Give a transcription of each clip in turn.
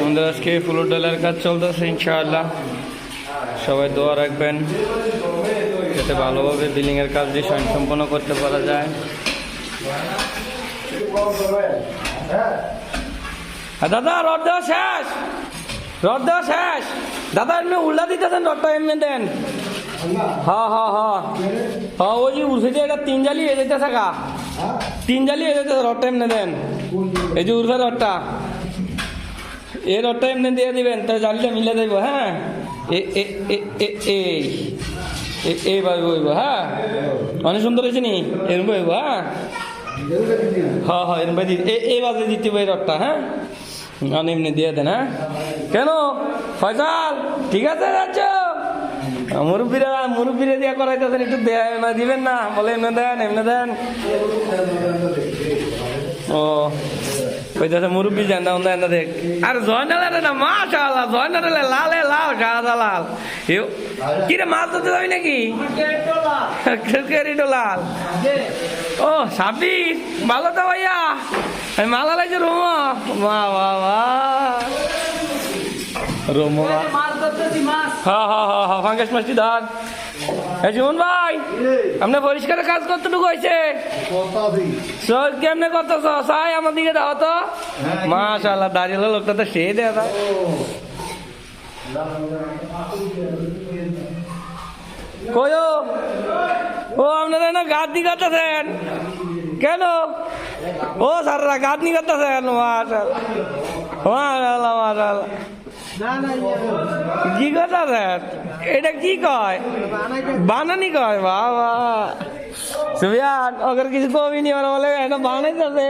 আমাদের আজকে ফুলের ডালের কাজ চলতেছে, ইনশাআল্লাহ। সবাই দোয়া রাখবেন, যাতে ভালোভাবে বিল্ডিং এর কাজটি সম্পন্ন করতে পারা যায়। দাদা রড দেওয়া শেষ। রড দেওয়া শেষ। দাদা, এমনি উল্লা দিতেছেন রডটা এমনি দেন। হ্যাঁ হ্যাঁ হ্যাঁ হ্যাঁ ওই যে উঠে দিয়ে এটা তিন জালি এ যেতেছে গা। তিন জালি এ যেতেছে রডটা এমনি দেন। এই যে উর্ফে রডটা এই রডটা এমনি দিয়ে দিবেন তাই জালিটা মিলে দেব হ্যাঁ? এই এইভাবে বইব হ্যাঁ? অনেক সুন্দর হয়েছে নি? এরম বইব হ্যাঁ? হ্যাঁ হ্যাঁ এরম ভাই এইভাবে দিতে হবে এই রডটা হ্যাঁ? অনেক এমনি দিয়ে দেন হ্যাঁ? কেন? ফয়সাল, ঠিক আছে যাচ্ছ? মুরব্বীরা মুরব্বীরা দিয়া করাইতেছেন, একটু দেয় না দিবেন না, বলে এমনি দেন এমনি দেন। ও কইতেছে মুরব্বী জান দাও না দেখ আর জয়নালে না মাশাআল্লাহ জয়নালে লালে লাল গাদা লাল ইউ কি রে মাছ ধরতে যাবি নাকি ক্রিকেটও লাল ও সাবির ভালো তো ভাইয়া মালা লাগছে রোমা বাহ বাহ বাহ রোমা হ্যাঁ হ্যাঁ হ্যাঁ হ্যাঁ ফাঙ্গাস মাছটি এই জীবন ভাই, আপনি পরিষ্কারের কাজ কতটুকু হয়েছে? কেমনে করতেছ? সাই আমার দিকে দাও তো। মাশাল্লাহ দাঁড়িয়ে লোকটা তো সে দেয় কয়ো ও? আপনারা না গাঁদনি করতেছেন কেন? ও, স্যাররা গাঁদনি করতেছেন মাশাল্লাহ মাশাল্লাহ মাশাল্লাহ কি কথা এটা কি কয়? বানানি কয়? বাবা। সুবিয়ান ওদের কিছু কবি নি ওরা বলে এটা বানাইতেছে।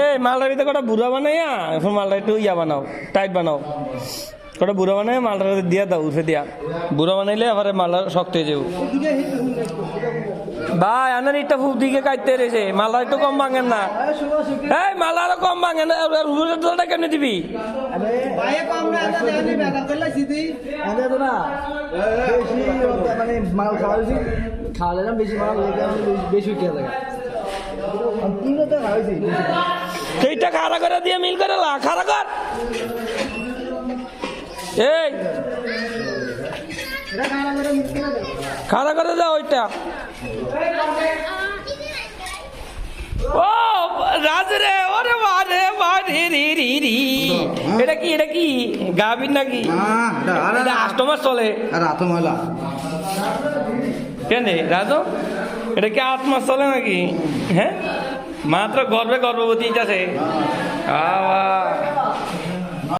এই মালটার ভিতরে কটা বুড়া বানাইয়া, এখন মালটা একটু ইয়া বানাও, টাইট বানাও। কটা বুড়া বানাই মালটার দিয়া দাও, উঠে দিয়া। বুড়া বানাইলে আবার মালটা শক্ত হয়ে যাব। ভাই আনার ইটা ফুল দিকে কাটতে রয়েছে। মালটা একটু কম ভাঙেন না। এই মালা আরও কম ভাঙেন না। রুলের দলটা কেমনে দিবি? মানে মাল খাওয়া হয়েছে। খাওয়ালে বেশি মাল বেশি উঠে থাকে তিনটা খাওয়াইছি সেইটা খাড়া করে দিয়ে মিল করে লা খাড়া কর। এই খাড়া করে দাও ওইটা। ও রাজ রে ওরে বারে বারে রি রি রি এটা কি এটা কি? গাবিন নাকি? এটা আষ্টমাস চলে। রাত ময়লা কেন রাজু? এটা কি আট মাস চলে নাকি? হ্যাঁ? মাত্র গর্বে গর্ভবতী আছে আ